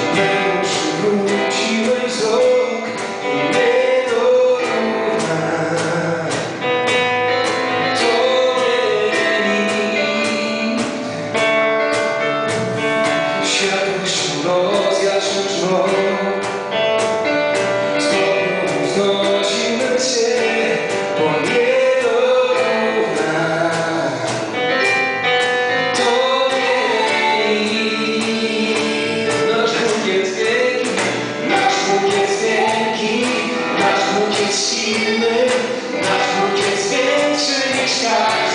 yeah. jest silny, nasz Bóg jest większy niż świat.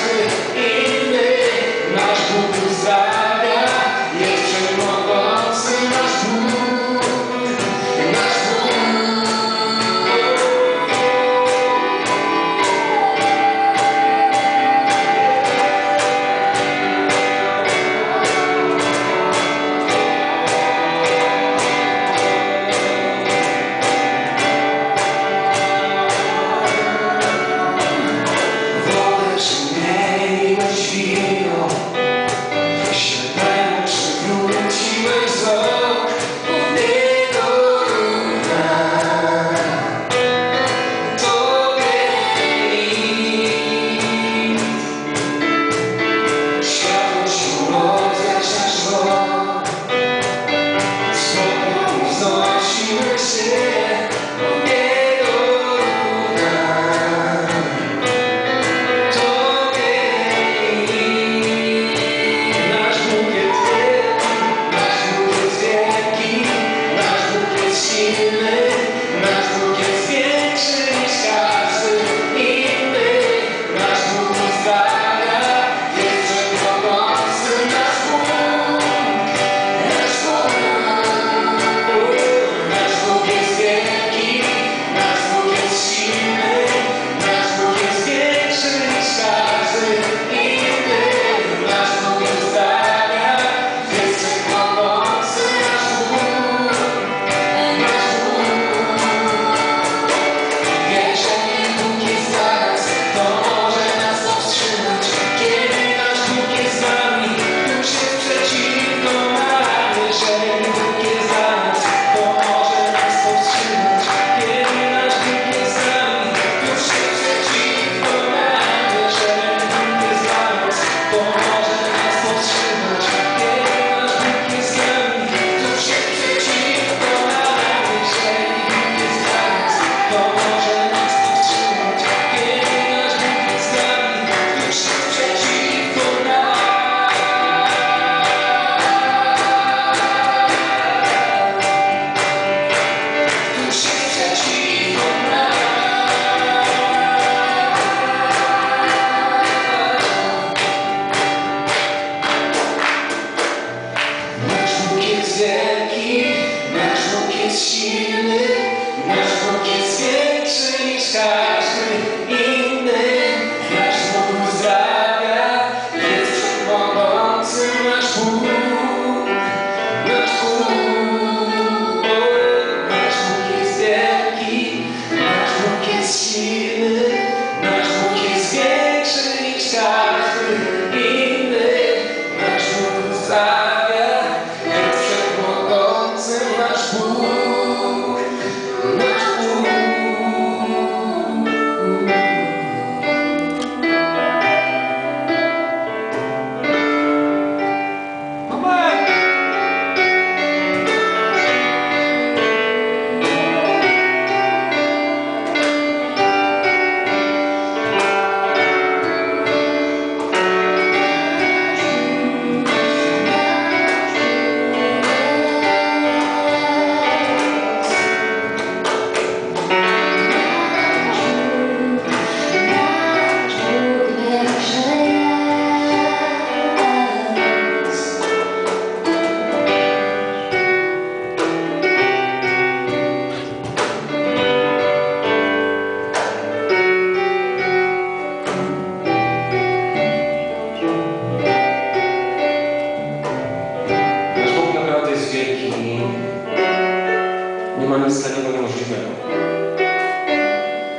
Ma nic dla Niego niemożliwego.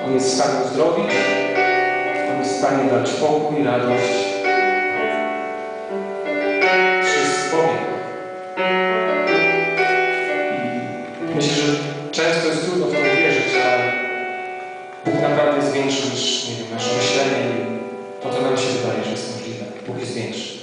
On jest w stanie uzdrowić, On jest w stanie dać pokój, radość. Bogiem. I myślę, że często jest trudno w to uwierzyć, ale Bóg naprawdę jest większy niż nie wiem, nasze myślenie i to, co nam się wydaje, że jest możliwe. Bóg jest większy.